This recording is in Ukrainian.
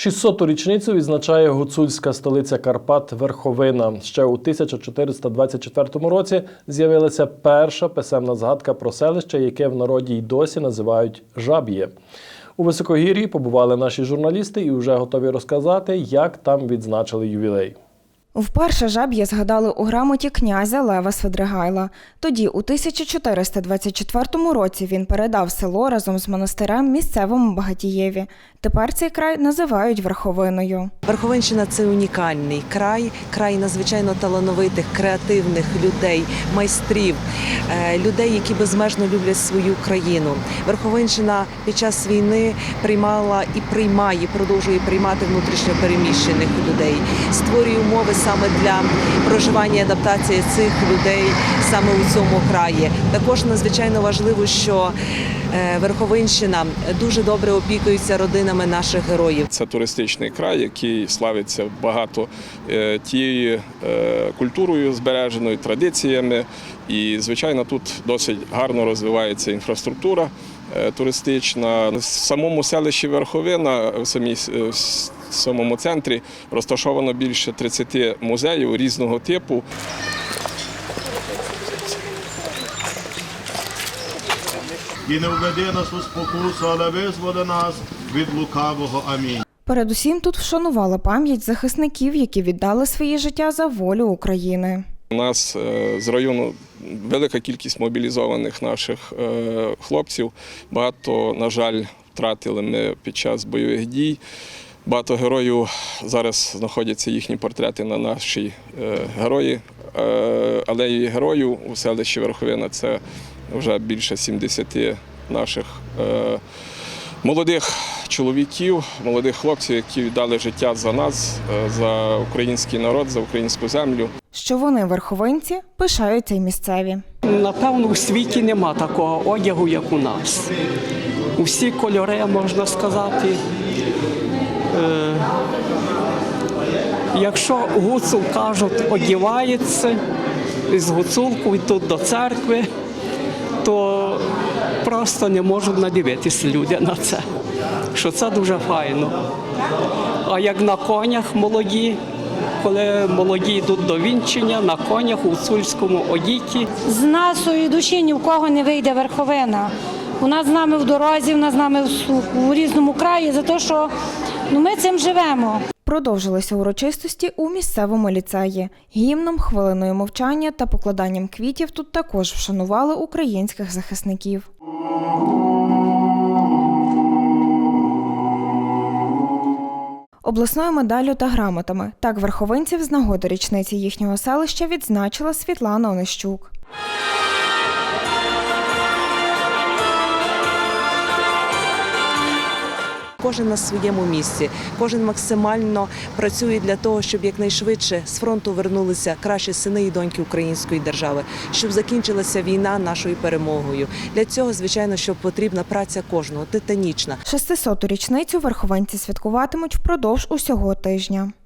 600-ту річницю відзначає гуцульська столиця Карпат Верховина. Ще у 1424 році з'явилася перша писемна згадка про селище, яке в народі й досі називають Жаб'є. У високогір'ї побували наші журналісти і вже готові розказати, як там відзначили ювілей. Вперше жаб'є згадали у грамоті князя Лева Свидригайла. Тоді, у 1424 році, він передав село разом з монастирем місцевому багатієві. Тепер цей край називають верховиною. Верховинщина це унікальний край, край надзвичайно талановитих, креативних людей, майстрів, е, людей, які безмежно люблять свою країну. Верховинщина під час війни приймала і приймає, продовжує приймати внутрішньо переміщених людей, створює умови саме для проживання і адаптації цих людей саме у цьому краї. Також надзвичайно важливо, що е, Верховинщина дуже добре опікується родинами наших героїв. Це туристичний край, який славиться багато е, тією е, культурою збереженою, традиціями. І, звичайно, тут досить гарно розвивається інфраструктура туристична. В самому селищі Верховина, в самій в самому центрі, розташовано більше 30 музеїв різного типу. І не введи нас у спокусу, але визволи нас від лукавого. Амінь. Передусім тут вшанували пам'ять захисників, які віддали своє життя за волю України. У нас е, з району велика кількість мобілізованих наших е, хлопців. Багато, на жаль, втратили ми під час бойових дій. Багато героїв зараз знаходяться їхні портрети на нашій е, герої. Е, Алеї героїв у селищі Верховина це вже більше 70 наших е, молодих чоловіків, молодих хлопців, які віддали життя за нас, за український народ, за українську землю. Що вони верховинці пишаються й місцеві. Напевно, у світі нема такого одягу, як у нас. Усі кольори, можна сказати. Е, якщо гуцул кажуть, одівається з гуцулку йдуть до церкви, то просто не можуть надивитися люди на це. Що це дуже файно. А як на конях молоді, коли молоді йдуть до вінчення, на конях у гуцульському одіті, з нашої душі ні в кого не вийде верховина. Вона з нами в дорозі, вона з нами в, у різному краї, за те, що ну, ми цим живемо. Продовжилися урочистості у місцевому ліцеї. Гімном, хвилиною мовчання та покладанням квітів тут також вшанували українських захисників. Обласною медаллю та грамотами так верховинців з нагоди річниці їхнього селища відзначила Світлана Онищук. Кожен на своєму місці, кожен максимально працює для того, щоб якнайшвидше з фронту вернулися кращі сини і доньки української держави, щоб закінчилася війна нашою перемогою. Для цього, звичайно, що потрібна праця кожного, титанічна. 600-ту річницю верхованці святкуватимуть впродовж усього тижня.